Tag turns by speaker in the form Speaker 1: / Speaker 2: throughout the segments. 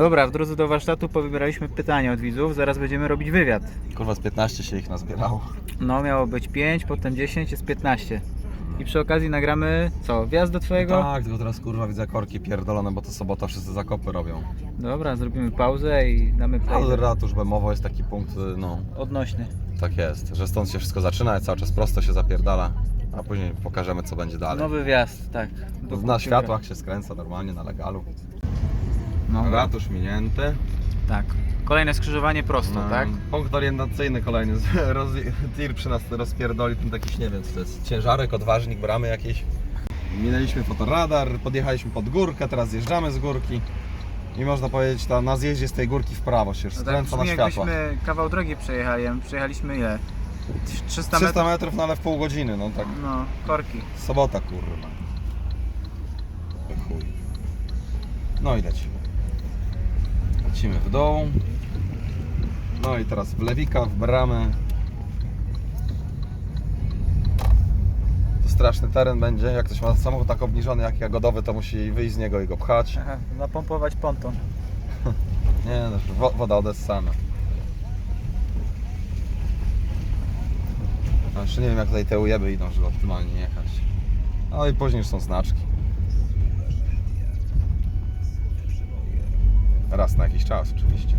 Speaker 1: Dobra, w drodze do warsztatu powybieraliśmy pytania od widzów, zaraz będziemy robić wywiad.
Speaker 2: Kurwa z 15 się ich nazbierało.
Speaker 1: No, miało być 5, potem 10, jest 15. I przy okazji nagramy, co, wjazd do twojego?
Speaker 2: Tak, tylko teraz kurwa widzę korki pierdolone, bo to sobota wszyscy zakopy robią.
Speaker 1: Dobra, zrobimy pauzę i damy play.
Speaker 2: Ale ratusz Bemowo jest taki punkt, no
Speaker 1: Odnośny.
Speaker 2: tak jest, że stąd się wszystko zaczyna i cały czas prosto się zapierdala, a później pokażemy co będzie dalej.
Speaker 1: Nowy wjazd, tak. Do
Speaker 2: Na światłach się skręca normalnie, na legalu.
Speaker 1: No,
Speaker 2: Ratusz minięty.
Speaker 1: tak. Kolejne skrzyżowanie prosto,
Speaker 2: No,
Speaker 1: tak?
Speaker 2: Punkt orientacyjny kolejny. Roz, tir przy nas rozpierdoli, ten jakiś nie wiem co to jest. Ciężarek, odważnik, bramy jakieś. Minęliśmy fotoradar, podjechaliśmy pod górkę, teraz zjeżdżamy z górki. I można powiedzieć, ta, na zjeździe z tej górki w prawo się
Speaker 1: No tak
Speaker 2: skręca na
Speaker 1: brzmi,
Speaker 2: światłach.
Speaker 1: jakbyśmy kawał drogi przejechali, a my przejechaliśmy ile? 300 metrów?
Speaker 2: 300 metrów, no ale w pół godziny, no tak.
Speaker 1: No, korki.
Speaker 2: Sobota kurwa. Chuj. No i lecimy. Lecimy w dół. No i teraz w lewika, w bramę. To straszny teren będzie. Jak ktoś ma samochód tak obniżony jak jagodowy, to musi wyjść z niego i go pchać.
Speaker 1: Aha, napompować ponton.
Speaker 2: Nie no, wo- woda odessana. A jeszcze nie wiem jak tutaj te ujeby idą, żeby optymalnie jechać. No i później już są znaczki. Raz na jakiś czas oczywiście.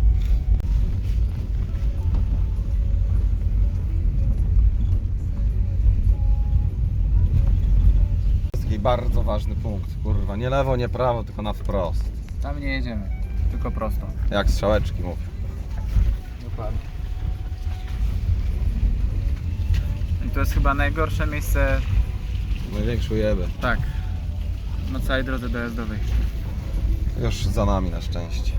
Speaker 2: Jest taki bardzo ważny punkt, kurwa. Nie lewo, nie prawo, tylko na wprost.
Speaker 1: Tam nie jedziemy, tylko prosto.
Speaker 2: Jak strzałeczki mówię.
Speaker 1: Dokładnie. I to jest chyba najgorsze miejsce,
Speaker 2: Największy ujeby.
Speaker 1: tak, na całej drodze dojazdowej.
Speaker 2: Już za nami na szczęście.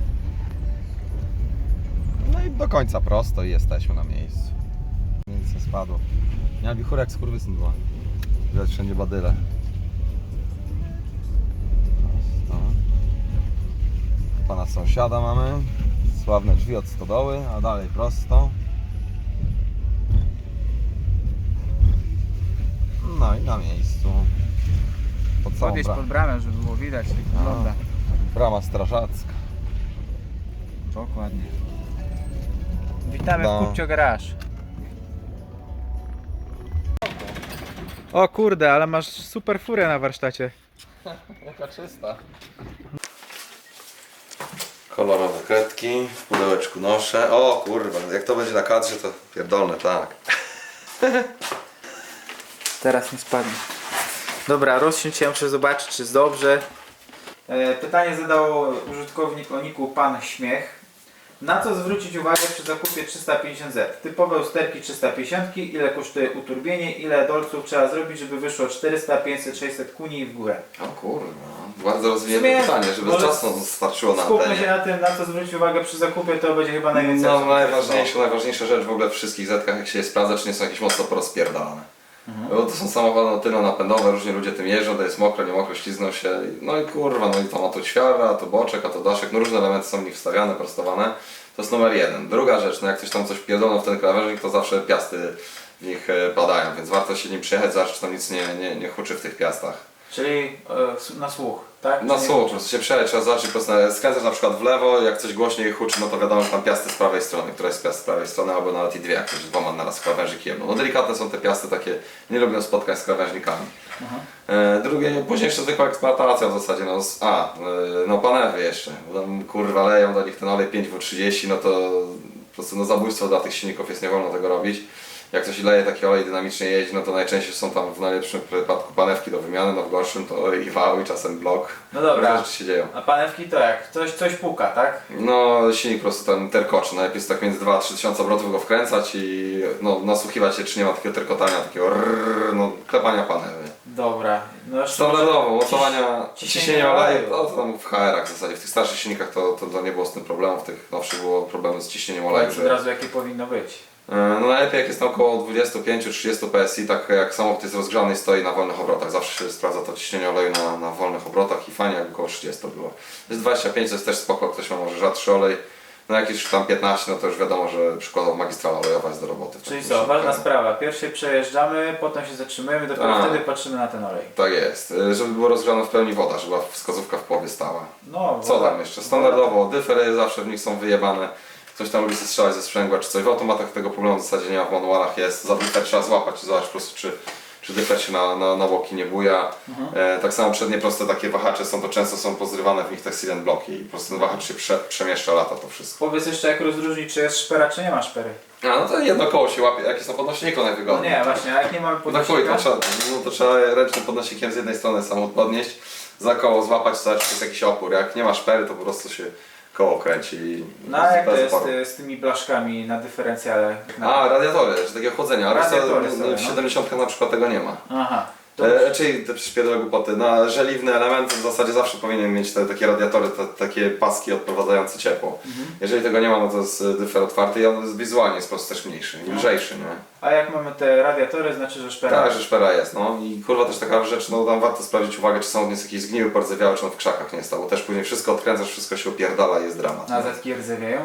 Speaker 2: No i do końca prosto i jesteśmy na miejscu. Nic nie spadło. Miała wichurek z kurwysyn była. Widać wszędzie badyle. Prosto. Pana sąsiada mamy. Sławne drzwi od stodoły, a dalej prosto. No i na miejscu. Pod całą bra-
Speaker 1: pod bramę, żeby było widać, jak wygląda.
Speaker 2: Brama strażacka.
Speaker 1: Dokładnie. Witamy
Speaker 2: No.
Speaker 1: w Kupcio Garage. O kurde, ale masz super furę na warsztacie.
Speaker 2: Jaka czysta. Kolorowe kredki, w pudełeczku noszę. O kurwa, jak to będzie na kadrze to pierdolne, tak.
Speaker 1: Teraz nie spadnie. Dobra, rozsiądź się, muszę zobaczyć, czy jest dobrze. E, Pytanie zadał użytkownik o niku Pan Śmiech. Na co zwrócić uwagę przy zakupie 350Z? Typowe usterki 350, ile kosztuje uturbienie, ile dolców trzeba zrobić, żeby wyszło 400, 500, 600 kuni i w górę.
Speaker 2: O kurwa, bardzo rozwinięte pytanie, żeby
Speaker 1: może
Speaker 2: czasu starczyło na
Speaker 1: Skupmy się na tym, na co zwrócić uwagę przy zakupie, to będzie chyba najwięcej
Speaker 2: No najważniejsza, najważniejsza rzecz w ogóle w wszystkich zetkach, jak się je sprawdza, czy nie są jakieś mocno porozpierdalane.
Speaker 1: Mhm.
Speaker 2: Bo to są samochody no, tylno-napędowe, różnie ludzie tym jeżdżą, to jest mokro, nie mokro, ślizną się. No i kurwa, no i to ma tu ćwiara, a to boczek, a to daszek, no różne elementy są w nich wstawiane, prostowane. To jest numer jeden. Druga rzecz, no jak ktoś tam coś pierdolą w ten krawężnik, to zawsze piasty w nich e, padają, więc warto się nim przejechać, zawsze czy tam nic nie, nie, nie huczy w tych piastach.
Speaker 1: Czyli e, na słuch, tak?
Speaker 2: Na
Speaker 1: Czyli-
Speaker 2: słuch, po prostu się zobaczyć, po prostu skręcasz na przykład w lewo, jak coś głośniej huczy, no to wiadomo, że tam piasty z prawej strony, która jest piast z prawej strony, albo nawet i dwie, jak ktoś dwoma naraz krawężnik jedną. No delikatne są te piasty takie, nie lubią spotkań z krawężnikami.
Speaker 1: Aha.
Speaker 2: E, drugie, później jeszcze zwykła eksploatacja w zasadzie, no, z, a, e, no panewy jeszcze, bo tam kurwa leją do nich ten olej 5W30, no to po prostu no zabójstwo dla tych silników jest, nie wolno tego robić. Jak ktoś leje taki olej dynamicznie jeździ, no to najczęściej są tam w najlepszym przypadku panewki do wymiany, no w gorszym to i wał i czasem blok.
Speaker 1: No dobra.
Speaker 2: Różne rzeczy się dzieją.
Speaker 1: A panewki to jak? Coś, coś puka, tak?
Speaker 2: No silnik po prostu tam terkoczy, najlepiej jest tak między 2-3 tysiące obrotów go wkręcać i no, nasłuchiwać się, czy nie ma takiego terkotania, takiego rrrr, no klepania panewy.
Speaker 1: Dobra. No
Speaker 2: Standardowo, mocowania
Speaker 1: ciś- ciśnienie
Speaker 2: oleju,
Speaker 1: oleju.
Speaker 2: to, to tam w HR-ach w zasadzie, w tych starszych silnikach to, to, to nie było z tym problemu, w tych nowszych było problemy z ciśnieniem oleju.
Speaker 1: Powiedz od razu jakie powinno być.
Speaker 2: E, No najlepiej jak jest tam około 25-30 PSI, tak jak samochód jest rozgrzany i stoi na wolnych obrotach. Zawsze się sprawdza to ciśnienie oleju na, na wolnych obrotach i fajnie jak około 30 było. Jest 25, to jest też spoko, ktoś ma może rzadszy olej. No jak już tam 15, no to już wiadomo, że przykładowo magistrala olejowa jest do roboty.
Speaker 1: Czyli co, ważna sprawa. Pierw się przejeżdżamy, potem się zatrzymujemy, dopiero
Speaker 2: A.
Speaker 1: wtedy patrzymy na ten olej.
Speaker 2: Tak jest, Y, żeby było rozgrzana w pełni woda, żeby wskazówka w połowie stała.
Speaker 1: No,
Speaker 2: Co
Speaker 1: woda-
Speaker 2: tam jeszcze? Standardowo, dyfery zawsze w nich są wyjebane. Ktoś tam lubi strzelać ze sprzęgła czy coś. W automatach tego problemu w zasadzie nie ma, w manualach jest. Za dyfer trzeba złapać i zobaczyć po prostu, czy, czy dyfer się na, na, na boki nie buja. E, tak samo przednie proste takie wahacze są, to często są pozrywane w nich te silent bloki i po prostu ten wahacz się prze, przemieszcza lata to wszystko.
Speaker 1: Powiedz jeszcze jak rozróżnić, czy jest szpera, czy nie ma szpery.
Speaker 2: A no to jedno koło się łapie, jak jest na podnośniku
Speaker 1: No
Speaker 2: najwygodniej.
Speaker 1: nie, właśnie, a jak nie mamy
Speaker 2: Na chuj,
Speaker 1: podnośnika,
Speaker 2: to trzeba, no to trzeba ręcznym podnosikiem z jednej strony samochód podnieść, za koło złapać, zobaczyć, czy jest jakiś opór. Jak nie ma szpery, to po prostu się koło kręci i
Speaker 1: no a jak to
Speaker 2: bez
Speaker 1: jest
Speaker 2: oporu.
Speaker 1: y, z tymi blaszkami na dyferencjale? Na...
Speaker 2: A, radiatory, że takiego chłodzenia, ale
Speaker 1: Radiatory
Speaker 2: w,
Speaker 1: sobie,
Speaker 2: w
Speaker 1: no.
Speaker 2: 70 na przykład tego nie ma.
Speaker 1: Aha. To
Speaker 2: E, czyli te przypierdolę głupoty. Na żeliwny element w zasadzie zawsze powinien mieć te takie radiatory, te, takie paski odprowadzające ciepło.
Speaker 1: Mhm.
Speaker 2: Jeżeli tego nie ma, no to jest dyfer otwarty i on jest wizualnie jest po prostu też mniejszy,
Speaker 1: No.
Speaker 2: lżejszy, nie?
Speaker 1: A jak mamy te radiatory, znaczy, że szpera.
Speaker 2: Tak, że szpera jest, no i kurwa też taka rzecz, no tam warto sprawdzić uwagę, czy samochód jest jakiś zgniły, pordzewiały, czy on w krzakach nie bo też później wszystko odkręcasz, wszystko się opierdala i jest dramat.
Speaker 1: A zetki rdzewieją?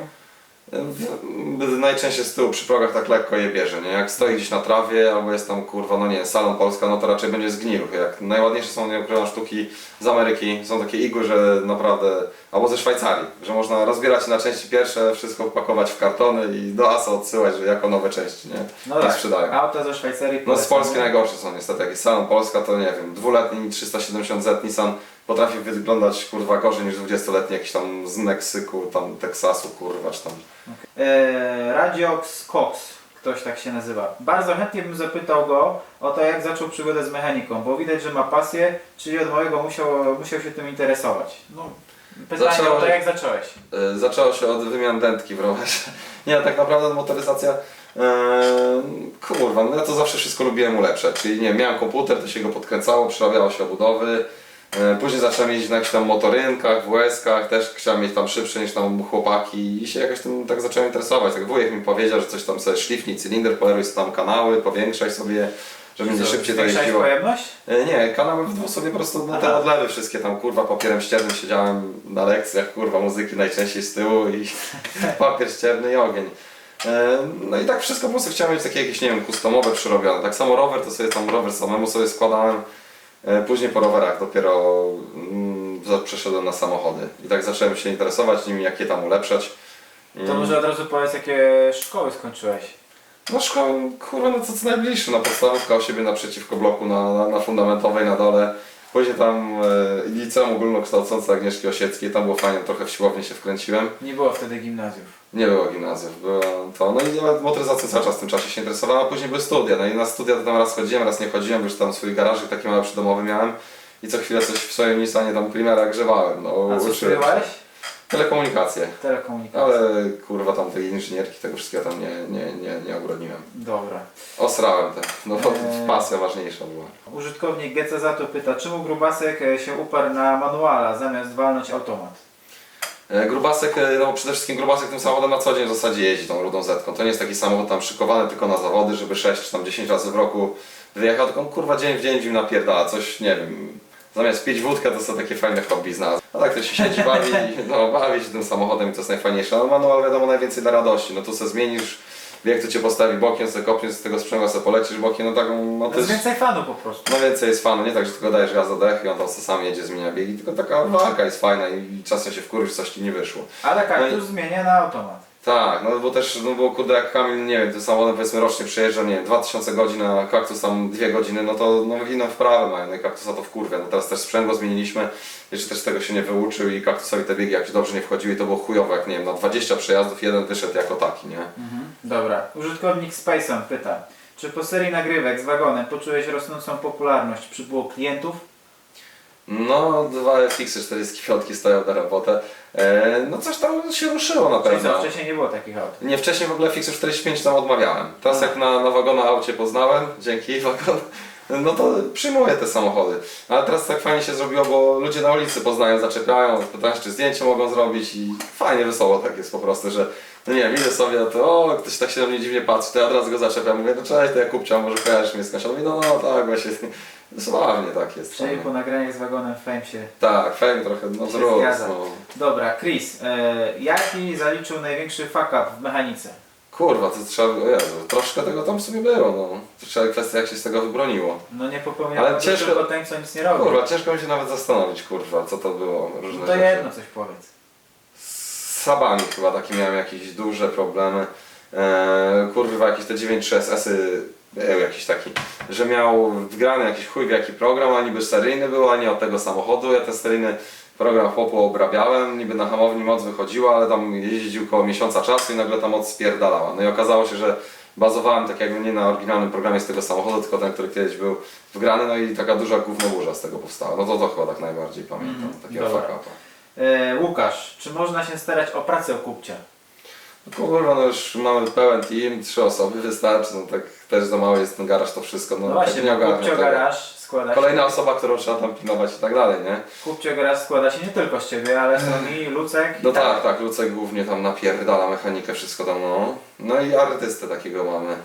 Speaker 2: W- Najczęściej z tyłu przy progach tak lekko je bierze, nie? Jak stoi gdzieś na trawie, albo jest tam kurwa, no nie, salon Polska, no to raczej będzie zgniły. Jak najładniejsze są, nie ukrywam, sztuki z Ameryki, są takie igły, że naprawdę, albo ze Szwajcarii, że można rozbierać na części pierwsze, wszystko wpakować w kartony i do ASA odsyłać, że jako nowe części, nie?
Speaker 1: No
Speaker 2: I
Speaker 1: tak.
Speaker 2: sprzedają.
Speaker 1: Auta ze Szwajcarii
Speaker 2: No z
Speaker 1: polecamy.
Speaker 2: Polski najgorsze są niestety, jak jest salon Polska, to nie wiem, dwuletni 370Z Nissan potrafi wyglądać kurwa gorzej niż 20-letni jakiś tam z Meksyku, tam Teksasu, kurwa, czy tam
Speaker 1: E, Radziox Cox, ktoś tak się nazywa. Bardzo chętnie bym zapytał go o to, jak zaczął przygodę z mechaniką, bo widać, że ma pasję, czyli od małego musiał, musiał się tym interesować. No, pytanie
Speaker 2: Zacząłem-
Speaker 1: o to, jak zacząłeś?
Speaker 2: Y, Zaczęło się od wymian dętki w rowerze. Nie, tak naprawdę motoryzacja. Yy, kurwa, no ja to zawsze wszystko lubiłem ulepszać. Czyli nie, miałem komputer, to się go podkręcało, przerabiało się obudowy. Yy, Później zacząłem jeździć na jakichś tam motorynkach, WS-kach, też chciałem mieć tam szybsze niż tam chłopaki i się jakoś tym tak zacząłem interesować. Tak wujek mi powiedział, że coś tam sobie szlifnij cylinder, poleruj sobie tam kanały, powiększaj sobie, żeby będzie szybciej to jeździło.
Speaker 1: pojemność?
Speaker 2: E, Nie, kanały w dwóch sobie po prostu na te
Speaker 1: Aha.
Speaker 2: odlewy wszystkie tam kurwa papierem ściernym siedziałem na lekcjach kurwa muzyki najczęściej z tyłu i papier ścierny i ogień. E, No i tak wszystko po prostu chciałem mieć takie jakieś, nie wiem, customowe, przyrobione. Tak samo rower, to sobie tam rower samemu sobie składałem. E, Później po rowerach dopiero mm, przeszedłem na samochody. I tak zacząłem się interesować nimi, jak je tam ulepszać.
Speaker 1: To
Speaker 2: Mm.
Speaker 1: może od razu powiedz, jakie szkoły skończyłeś.
Speaker 2: No szkoła, kurwa, no to co najbliższe, no podstawówka u siebie naprzeciwko bloku na, na, na fundamentowej na dole. Później tam e, liceum ogólnokształcące Agnieszki Osieckiej, tam było fajnie, trochę w siłowni się wkręciłem.
Speaker 1: Nie było wtedy gimnazjów.
Speaker 2: Nie było gimnazjów, było to, no i ja motoryzacją cały czas w tym czasie się interesowałem, a później były studia, no i na studia to tam raz chodziłem, raz nie chodziłem, już tam swój garażyk taki mały przydomowy miałem i co chwilę coś w swoim Nissanie tam Primera grzewałem, no
Speaker 1: A co
Speaker 2: uczyłem się.
Speaker 1: studiowałeś?
Speaker 2: Telekomunikacje.
Speaker 1: Telekomunikacje.
Speaker 2: Ale kurwa tam tej inżynierki, tego wszystkiego tam nie, nie, nie, nie obroniłem.
Speaker 1: Dobra.
Speaker 2: Osrałem te, no bo
Speaker 1: Eee.
Speaker 2: pasja ważniejsza była.
Speaker 1: Użytkownik GCZ pyta, czemu Grubasek e, się uparł na manuala zamiast walnąć automat?
Speaker 2: E, Grubasek, e, no przede wszystkim Grubasek tym samochodem na co dzień w zasadzie jeździ tą rudą zetką. To nie jest taki samochód tam szykowany tylko na zawody, żeby 6 czy tam 10 razy w roku wyjechał, tylko on kurwa dzień w dzień w nim napierdala, coś nie wiem. Zamiast pić wódkę to sobie takie fajne hobby znalazł. A tak to się siedzi, bawi, no bawi się tym samochodem i to jest najfajniejsze. No manual wiadomo najwięcej da radości, no tu se zmienisz, bieg to cię postawi bokiem, sobie kopniesz z tego sprzęgła, sobie polecisz bokiem, no taką, no
Speaker 1: To jest więcej fanu po prostu.
Speaker 2: No więcej jest fanu, nie tak, że tylko dajesz gaz do dech i on tam sam jedzie, zmienia biegi, tylko taka walka jest fajna i czasem się wkurzysz, coś ci nie wyszło.
Speaker 1: Ale
Speaker 2: No
Speaker 1: kaktus zmienia na automat.
Speaker 2: Tak, no bo też, no bo kurde jak Kamil, nie wiem, tym samochodem powiedzmy rocznie przejeżdża, nie wiem, 2000 godzin, a kaktus tam 2 godziny, no to no inną wprawę mają, no i kaktusa to wkurwia. No teraz też sprzęgło zmieniliśmy, jeszcze też tego się nie wyuczył i kaktusowi te biegi jak dobrze nie wchodziły to było chujowo, jak nie wiem, na 20 przejazdów jeden wyszedł jako taki, nie?
Speaker 1: Dobra. Użytkownik Spaceon pyta, czy po serii nagrywek z wagonem poczułeś rosnącą popularność przybyło klientów?
Speaker 2: No, dwa FX-y 45 stoją na robotę, e, no coś tam się ruszyło na
Speaker 1: Czyli
Speaker 2: pewno.
Speaker 1: co, wcześniej nie było takich aut.
Speaker 2: Nie, wcześniej w ogóle Fixu 45 tam odmawiałem. Teraz jak na, na wagona aucie poznałem, dzięki wagon, no to przyjmuję te samochody. Ale teraz tak fajnie się zrobiło, bo ludzie na ulicy poznają, zaczepiają, pytają czy zdjęcie mogą zrobić i fajnie, wesoło tak jest po prostu, że no nie wiem, idę sobie, to o, ktoś tak się na mnie dziwnie patrzy, to ja od razu go zaczepiam, mówię, no cześć, to ja kupcia, może kojarzysz mnie skądś? On mówi, no, no tak, właśnie, sławnie tak jest.
Speaker 1: Czyli
Speaker 2: fajnie.
Speaker 1: po nagraniach z wagonem Fame się...
Speaker 2: Tak, fajnie trochę, no
Speaker 1: zgadza.
Speaker 2: no.
Speaker 1: Dobra, Chris, e, jaki zaliczył największy fuck up w mechanice?
Speaker 2: Kurwa, to trzeba, o Jezu, troszkę tego tam w sumie było, no. To trzeba kwestia, jak się z tego wybroniło.
Speaker 1: No nie popełniał
Speaker 2: Ale
Speaker 1: Ale
Speaker 2: ciężko-
Speaker 1: tylko ten, co nic nie robił.
Speaker 2: Kurwa, ciężko mi się nawet zastanowić, kurwa, co to było, różne
Speaker 1: no to
Speaker 2: rzeczy.
Speaker 1: jedno coś powiedz.
Speaker 2: Z sabami chyba takie miałem jakieś duże problemy. Eee, kurwa, jakieś te 9.3 SS-y był jakiś taki, że miał wgrany jakiś chuj w jaki program, a niby seryjny był, a nie od tego samochodu. Ja ten seryjny program chłopu obrabiałem, niby na hamowni moc wychodziła, ale tam jeździł koło miesiąca czasu i nagle ta moc spierdalała. No i okazało się, że bazowałem tak jakby nie na oryginalnym programie z tego samochodu, tylko ten, który kiedyś był wgrany, no i taka duża gównoburza z tego powstała. No to to chyba tak najbardziej pamiętam,
Speaker 1: Mhm,
Speaker 2: takiego fuck upa.
Speaker 1: E, Łukasz, czy można się starać o pracę kupcia?
Speaker 2: Kurwa, no już mamy pełen team, trzy osoby wystarczy, no tak też za mały jest ten garaż, to wszystko, no,
Speaker 1: No,
Speaker 2: tak
Speaker 1: właśnie,
Speaker 2: nie
Speaker 1: bo kupcio
Speaker 2: tego.
Speaker 1: garaż składa się...
Speaker 2: Kolejna osoba, którą trzeba tam pilnować i tak dalej, nie?
Speaker 1: Kupcio garaż składa się nie tylko z ciebie, ale są i Lucek i
Speaker 2: No tak, tak, Lucek głównie tam napierdala mechanikę, wszystko tam, no. No i artystę takiego mamy.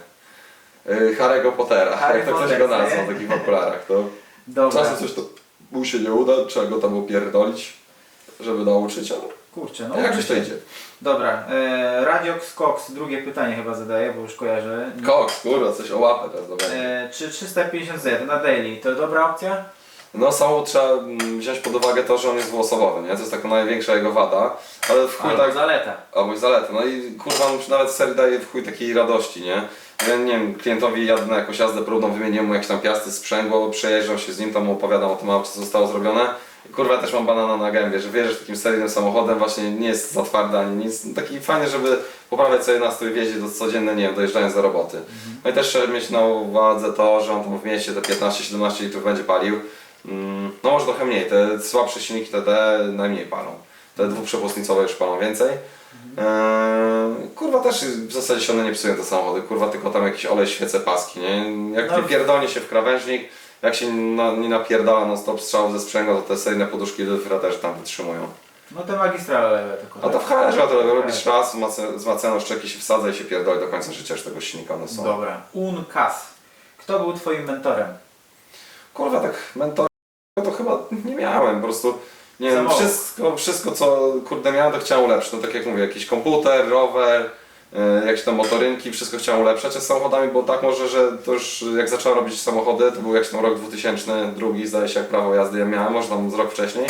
Speaker 2: Yy, Harry'ego Pottera,
Speaker 1: Harry
Speaker 2: jak to ktoś
Speaker 1: Potter,
Speaker 2: go
Speaker 1: nie?
Speaker 2: nazwał, w takich okularach, to
Speaker 1: Dobra.
Speaker 2: czasem coś to mu się nie uda, trzeba go tam upierdolić, żeby nauczyć, ale
Speaker 1: Kurczę, no
Speaker 2: no, jakżeś to
Speaker 1: się.
Speaker 2: idzie.
Speaker 1: Dobra, e, Radiox Cox, drugie pytanie chyba zadaję, bo już kojarzę.
Speaker 2: Koks, kurwa, coś o łapę teraz dobra.
Speaker 1: E, czy 350Z na daily to dobra opcja?
Speaker 2: No samochód trzeba mm, wziąć pod uwagę to, że on jest dwuosobowy, nie? To jest taka największa jego wada, ale w chuj
Speaker 1: Albo
Speaker 2: tak,
Speaker 1: zaleta.
Speaker 2: albo i zaleta. No i kurwa, on nawet serii daje w chuj takiej radości, nie? Ja nie wiem, klientowi jadę na jakąś jazdę próbną, wymieniłem mu jakieś tam piasty, sprzęgło, przejeżdżam się z nim, tam mu opowiadam o tym, aucie, co zostało zrobione. Kurwa, też mam banana na gębie, że że takim seryjnym samochodem właśnie nie jest za twardy ani nic. No, taki fajny, żeby poprawiać sobie nastrój w jeździe do codzienne, nie wiem, dojeżdżając do roboty. No i też trzeba mieć na uwadze to, że on tam w mieście te 15-17 litrów będzie palił. Mm, No może trochę mniej, te słabsze silniki TD najmniej palą. Te dwuprzepustnicowe już palą więcej. Eee, kurwa też w zasadzie się one nie psują te samochody, kurwa tylko tam jakiś olej, świece, paski, nie? Jak
Speaker 1: No.
Speaker 2: nie pierdolnie się w krawężnik, jak się na, nie napierdala non stop strzał ze sprzęgła, to te seryjne poduszki do też tam wytrzymują.
Speaker 1: No te magistrale lewe tylko.
Speaker 2: A to w HR, że to
Speaker 1: Tak.
Speaker 2: robisz raz, zmaceną szczeki się wsadza i się pierdoli do końca życia, już tego silnika one są.
Speaker 1: Dobra. Unkas. Kto był twoim mentorem?
Speaker 2: Kurwa, tak mentor to chyba nie miałem, po prostu nie wiem,
Speaker 1: Samochód.
Speaker 2: wszystko, wszystko co kurde miałem to chciałem ulepszyć, no tak jak mówię, jakiś komputer, rower, jakieś tam motorynki, wszystko chciałem ulepszać, a z samochodami było tak może, że to już jak zacząłem robić samochody, to był jakiś tam rok 2002, zdaje się jak prawo jazdy ja miałem, może tam z rok wcześniej,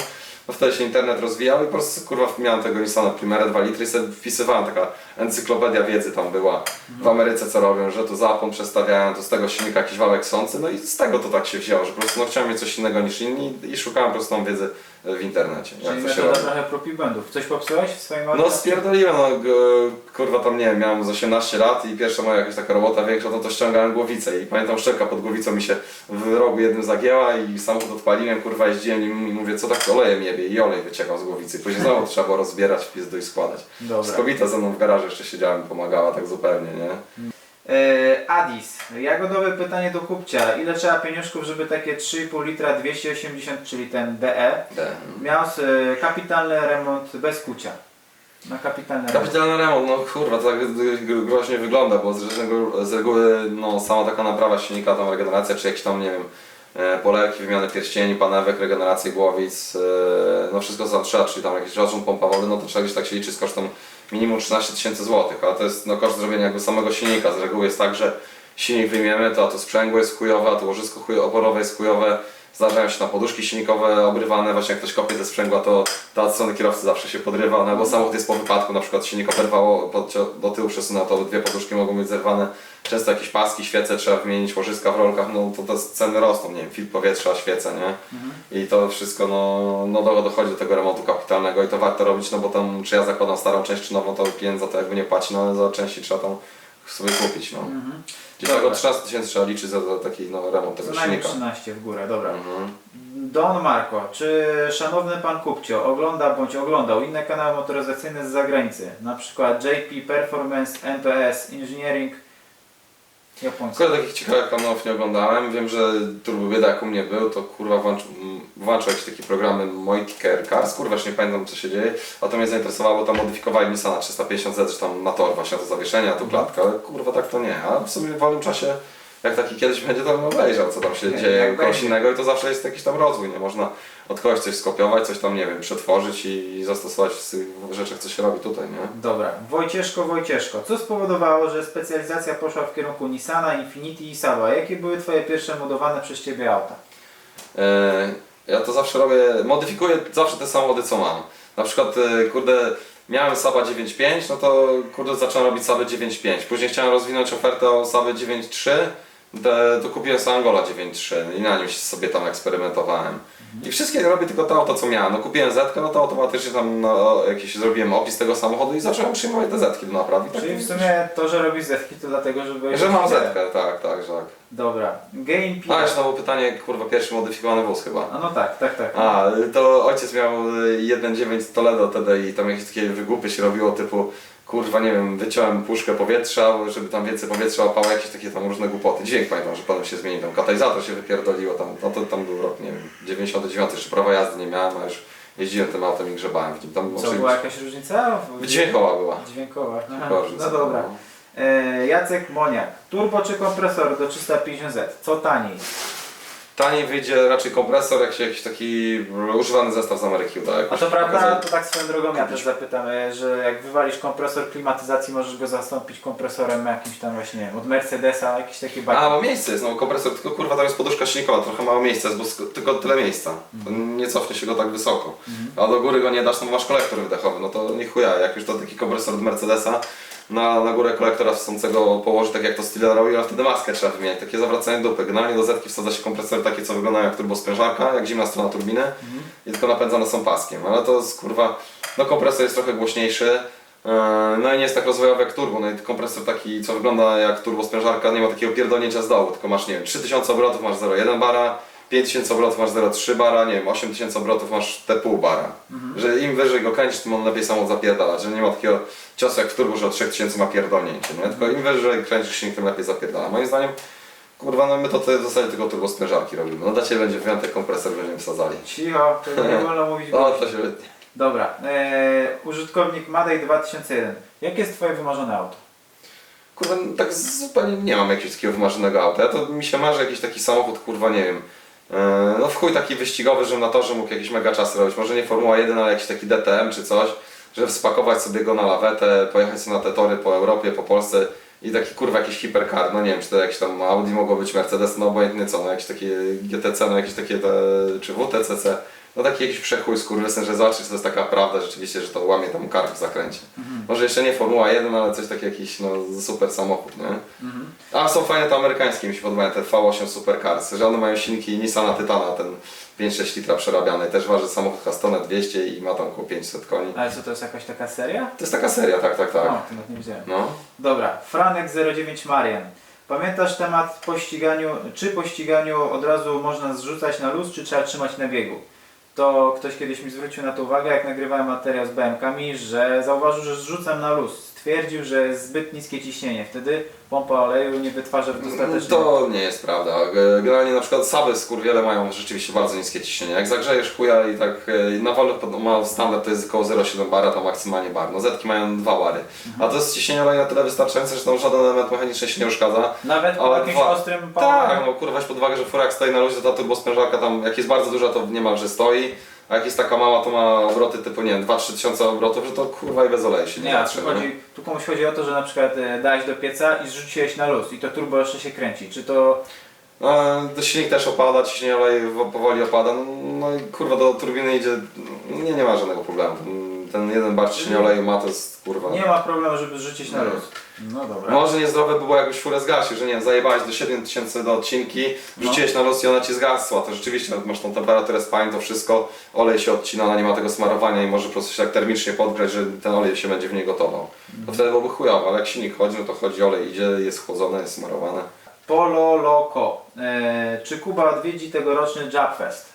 Speaker 2: no wtedy się internet rozwijał i po prostu kurwa miałem tego Nissana Primera 2 litry i sobie wpisywałem, taka encyklopedia wiedzy tam była w Ameryce co robią, że tu zapłon przestawiają, to z tego silnika jakiś wałek sący, no i z tego to tak się wzięło, że po prostu no, chciałem mieć coś innego niż inni i szukałem po prostu wiedzy w internecie, jak
Speaker 1: Czyli
Speaker 2: to się
Speaker 1: metoda
Speaker 2: robi.
Speaker 1: trochę prób i błędów. Coś popsułeś w swoim
Speaker 2: No spierdoliłem, no g- kurwa tam nie wiem, miałem z 18 lat i pierwsza moja jakaś taka robota większa, no to ściągałem głowicę i pamiętam szczelka pod głowicą mi się w rogu jednym zagięła i samochód odpaliłem, kurwa jeździłem nim i mówię co tak olejem jebie i olej wyciekał z głowicy. Później znowu trzeba było rozbierać w pizdu i składać.
Speaker 1: Dobra.
Speaker 2: Z kobieta ze mną w garażu jeszcze siedziała mi pomagała tak zupełnie, nie?
Speaker 1: E, Adis. Jagodowe pytanie do kupcia. Ile trzeba pieniążków, żeby takie 3,5 litra 280, czyli ten DE,
Speaker 2: De.
Speaker 1: miał e, kapitalny remont bez kucia? Na kapitalny remont.
Speaker 2: Kapitalny remont, no kurwa, to tak gr- groźnie wygląda, bo z reguły, z reguły no, sama taka naprawa silnika, tam regeneracja, czy jakieś tam, nie wiem, e, polerki, wymiany pierścieni, panewek, regeneracji głowic, e, no wszystko co tam trzeba, czyli tam jakiś rozrząd, pompa wody, no to trzeba gdzieś tak się liczy z kosztem minimum 13 tysięcy złotych, a to jest no, koszt zrobienia jakby samego silnika, z reguły jest tak, że silnik wyjmiemy, to a to sprzęgło jest chujowe, a to łożysko oporowe jest chujowe, zdarzają się na poduszki silnikowe obrywane, właśnie jak ktoś kopie ze sprzęgła, to ta od strony kierowcy zawsze się podrywa, no albo samochód jest po wypadku, na przykład silnik oberwało, do tyłu przesunął, to dwie poduszki mogą być zerwane, często jakieś paski, świece trzeba wymienić, łożyska w rolkach, no to te ceny rosną, nie wiem, filtr powietrza, świece, nie? I to wszystko, no, no do- dochodzi do tego remontu kapitalnego i to warto robić, no bo tam, czy ja zakładam starą część, czy nową, to klient za to jakby nie płaci, no ale za części trzeba tam sobie kupić, no.
Speaker 1: Mhm.
Speaker 2: Gdzieś
Speaker 1: Dobra.
Speaker 2: tak od 13 tysięcy trzeba liczyć za, za taki no, remont
Speaker 1: Co
Speaker 2: tego
Speaker 1: najmniej
Speaker 2: silnika.
Speaker 1: 13 w górę, dobra.
Speaker 2: Mhm.
Speaker 1: Don Marco, czy szanowny pan Kupcio ogląda bądź oglądał inne kanały motoryzacyjne z zagranicy, na przykład JP Performance, NPS, Engineering, japońskie.
Speaker 2: Takich ciekawych kanałów nie oglądałem. Wiem, że Turbo Biedak u mnie był, to kurwa włącz, m, włączał jakieś takie programy Moitiker Cars, kurwa już nie pamiętam co się dzieje, a to mnie zainteresowało, bo tam modyfikowali Nissana 350Z, że tam na tor właśnie to zawieszenie, a tu klatka, ale kurwa tak to nie, a w sumie w wolnym czasie jak taki kiedyś będzie, to bym obejrzał co tam się
Speaker 1: Nie,
Speaker 2: dzieje u kogoś innego i to zawsze jest jakiś tam rozwój, nie można od kogoś coś skopiować, coś tam nie wiem, przetworzyć i zastosować w tych rzeczach co się robi tutaj, nie?
Speaker 1: Dobra, Wojcieszko, Wojcieszko, co spowodowało, że specjalizacja poszła w kierunku Nissana, Infiniti i Saba? Jakie były Twoje pierwsze modowane przez Ciebie auta?
Speaker 2: E, Ja to zawsze robię, modyfikuję zawsze te samochody co mam. Na przykład, e, kurde, miałem Saba 9.5, no to kurde zacząłem robić Sabę 9.5. Później chciałem rozwinąć ofertę o Sabę 9.3, te- to kupiłem sobie Angola 9.3 i na nim się sobie tam eksperymentowałem. I wszystkie robię tylko to auto co miałem. No kupiłem Z, no to automatycznie tam no, jakiś zrobiłem opis tego samochodu i zacząłem przyjmować te Z do naprawy. Tak
Speaker 1: Czyli w sumie to, że robisz zetki, to dlatego, że byłeś...
Speaker 2: Że mam Z,
Speaker 1: oficerem.
Speaker 2: tak, tak, tak.
Speaker 1: Dobra, Game
Speaker 2: A, jeszcze było pytanie, kurwa, pierwszy modyfikowany wóz chyba.
Speaker 1: A no tak, tak, tak.
Speaker 2: A, to ojciec miał y, 1.9 Toledo wtedy i tam jakieś takie wygłupy się robiło typu kurwa nie wiem, wyciąłem puszkę powietrza, żeby tam więcej powietrza łapało, jakieś takie tam różne głupoty. Dźwięk pamiętam, że potem się zmienił, tam katalizator się wypierdoliło, tam, no to tam był rok, nie wiem, 99, jeszcze prawa jazdy nie miałem, a już jeździłem tym autem i grzebałem w nim. Tam
Speaker 1: Co, była jakaś różnica? w-
Speaker 2: Dźwiękowa była.
Speaker 1: Dźwiękowa. Aha,
Speaker 2: Była różnica,
Speaker 1: No dobra. E, Jacek Moniak. Turbo czy kompresor do 350Z? Co taniej?
Speaker 2: Taniej wyjdzie raczej kompresor, jak się jakiś taki używany zestaw z Ameryki uda.
Speaker 1: A
Speaker 2: jakoś
Speaker 1: to prawda,
Speaker 2: pokazać.
Speaker 1: to tak swoją drogą ja też zapytam, e, że jak wywalisz kompresor klimatyzacji, możesz go zastąpić kompresorem jakimś tam właśnie, nie wiem, od Mercedesa, jakieś takie
Speaker 2: A,
Speaker 1: bajki.
Speaker 2: bo miejsce jest, no kompresor, tylko kurwa tam jest poduszka silnikowa, trochę mało miejsca jest, bo sk- tylko tyle miejsca. To nie cofnie się go tak wysoko. A do góry go nie dasz, no bo masz kolektor wydechowy, no to nie chuja, jak już to taki kompresor od Mercedesa, na, na górę kolektora wsącego położy, tak jak to Stila robi, ale wtedy maskę trzeba wymieniać, takie zawracanie dupy. Generalnie do zetki wsadza się kompresory takie, co wyglądają jak turbosprężarka, jak zimna strona turbiny i tylko napędzane są paskiem, ale to jest kurwa, no kompresor jest trochę głośniejszy, Eee, No i nie jest tak rozwojowy jak turbo, no i kompresor taki, co wygląda jak turbo sprężarka, nie ma takiego pierdolnięcia z dołu, tylko masz, nie wiem, 3000 obrotów masz 0,1 bara, 5000 obrotów masz 0,3 bara, nie wiem, 8000 obrotów masz te pół bara. Że im wyżej go kręcisz, tym on lepiej samochód zapierdala, że nie ma takiego ciosu jak w turbo, że od 3000 ma pierdolnięcie, nie? Tylko im wyżej kręcisz silnik, tym lepiej zapierdala. Moim zdaniem, kurwa, no my to w zasadzie tylko turbo sprężarki robimy. No dla Ciebie będzie wyjątek kompresor, będziemy wsadzali.
Speaker 1: Cicho, to nie wolno mówić
Speaker 2: O,
Speaker 1: głośno.
Speaker 2: to się wytnie.
Speaker 1: Dobra, e, użytkownik Madej 2001. Jakie jest Twoje wymarzone auto?
Speaker 2: Kurwa, no tak zupełnie nie mam jakiegoś takiego wymarzonego auta. Ja to mi się marzy jakiś taki samochód, kurwa, nie wiem. E, No w chuj taki wyścigowy, żebym na torze mógł jakieś mega czasy robić. Może nie Formuła 1, ale jakiś taki DTM czy coś. Żeby spakować sobie go na lawetę, pojechać sobie na te tory po Europie, po Polsce i taki kurwa jakiś hipercar, no nie wiem, czy to jakiś tam Audi mogło być, Mercedes, no obojętnie co, no jakieś takie GTC, no jakieś takie te, czy WTCC. No taki jakiś przechój skurwysyn, że zobaczyć, czy to jest taka prawda rzeczywiście, że to łamie tam kark w zakręcie. Może jeszcze nie Formuła 1, ale coś takiego jakiś no, super samochód, nie? A są fajne te amerykańskie, mi się podobają te V8 Supercars, że one mają silniki Nissana Titana, ten 5-6 litra przerabiany, też waży samochód Hastone 200 i ma tam około 500 koni.
Speaker 1: Ale co, to jest jakaś taka seria?
Speaker 2: To jest taka seria, tak, tak, tak.
Speaker 1: O, to nie widziałem.
Speaker 2: No.
Speaker 1: Dobra, Franek 09 Marian. Pamiętasz temat pościganiu, czy pościganiu od razu można zrzucać na luz, czy trzeba trzymać na biegu? To ktoś kiedyś mi zwrócił na to uwagę, jak nagrywałem materiał z BMK-ami, że zauważył, że zrzucam na luz. Stwierdził, że jest zbyt niskie ciśnienie. Wtedy pompa oleju nie wytwarza dostatecznie.
Speaker 2: To nie jest prawda. Generalnie na przykład Saby skurwiele mają rzeczywiście bardzo niskie ciśnienie. Jak zagrzejesz chuja i tak e, na pod- ma standard to jest około 0,7 bara, to maksymalnie bar. No Zetki mają 2 bary. A to jest ciśnienie oleju na tyle wystarczające, że tam żaden element mechaniczny się nie uszkadza.
Speaker 1: Nawet po jakimś
Speaker 2: dwa-
Speaker 1: ostrym
Speaker 2: Tak,
Speaker 1: pałowaniu.
Speaker 2: no kurwa, weź pod uwagę, że furak stoi na luzie, ta turbosprężarka tam, jak jest bardzo duża, to niemalże stoi, a jak jest taka mała, to ma obroty typu, nie wiem, 2-3 tysiące obrotów, że to kurwa i bez oleju się nie, zatrzyma,
Speaker 1: tu, chodzi, tu komuś chodzi o to, że na przykład e, dałeś do pieca i zrzuciłeś na luz i to turbo jeszcze się kręci. Czy to
Speaker 2: No, to silnik też opada, ciśnienie oleju wo- powoli opada, no, no i kurwa do turbiny idzie, nie, nie ma żadnego problemu. Ten jeden bar ciśnienia oleju ma, to jest kurwa...
Speaker 1: nie ma problemu, żeby zrzucić na
Speaker 2: Nie.
Speaker 1: luz? No dobra.
Speaker 2: Może niezdrowe by było jakbyś furę zgasił, że nie wiem, zajebałeś do 7000 do odcinki,
Speaker 1: No.
Speaker 2: rzuciłeś na luz i ona ci zgasła, to rzeczywiście jak masz tą temperaturę spalin, to wszystko, olej się odcina, ona nie ma tego smarowania i może po prostu się tak termicznie podgrzać, że ten olej się będzie w niej gotował. To wtedy byłoby chujowo, ale jak silnik chodzi, no to chodzi olej, idzie, jest chłodzone, jest smarowane.
Speaker 1: Polo Loco. E, czy Kuba odwiedzi tegoroczny Jabfest?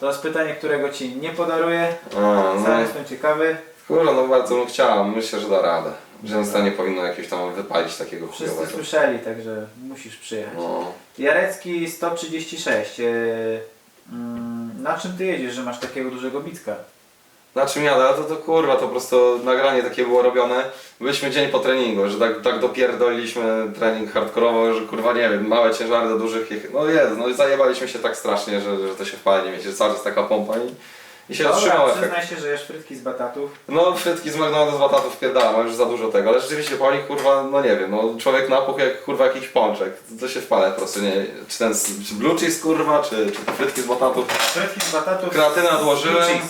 Speaker 1: To jest pytanie, którego Ci nie podaruję.
Speaker 2: A, no,
Speaker 1: Sam jestem ciekawy.
Speaker 2: kurwa, no bardzo bym chciał, myślę, że da radę. Że nic nie powinno jakieś tam wypalić takiego
Speaker 1: Wszyscy
Speaker 2: chujowego.
Speaker 1: słyszeli, także musisz przyjechać.
Speaker 2: No.
Speaker 1: Jarecki 136. E, mm, na czym ty jedziesz, że masz takiego dużego bicka?
Speaker 2: Na czym jadę? Ale to, to kurwa, to po prostu nagranie takie było robione. Byliśmy dzień po treningu, że tak, tak dopierdoliliśmy trening hardkorowo, że kurwa nie wiem, małe ciężary do dużych. No jest, no i zajebaliśmy się tak strasznie, że, że to się wpali, nie wiecie, że cały czas taka pompa i, i się efekt.
Speaker 1: przyznaj się, że jesz frytki z batatów.
Speaker 2: No frytki z McDonald's z batatów wpierdalam, mam już za dużo tego, ale rzeczywiście pali kurwa, no nie wiem, no człowiek napuch jak kurwa jakiś pączek, to się wpala po prostu, nie Czy ten, czy blue cheese kurwa, czy, czy te frytki z batatów.
Speaker 1: Frytki z batatów.
Speaker 2: Kreatynę odłożyłem.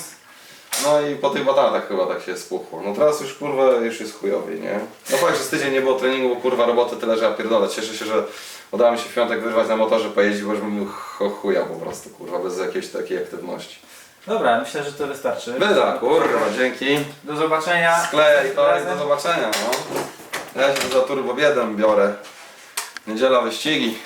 Speaker 2: No i po tych batatach chyba tak się spuchło. No teraz już kurwa już jest chujowy, nie? No fakt, że z tydzień nie było treningu, bo kurwa roboty tyle, że ja pierdolę. Cieszę się, że udało mi się w piątek wyrwać na motorze, pojeździć, bo już bym ch- chuja po prostu, kurwa, bez jakiejś takiej aktywności.
Speaker 1: Dobra, myślę, że to wystarczy.
Speaker 2: Wyda, kurwa, dzięki.
Speaker 1: Do zobaczenia.
Speaker 2: Sklej to i do zobaczenia, no. Ja się za turbo biedem biorę. Niedziela wyścigi.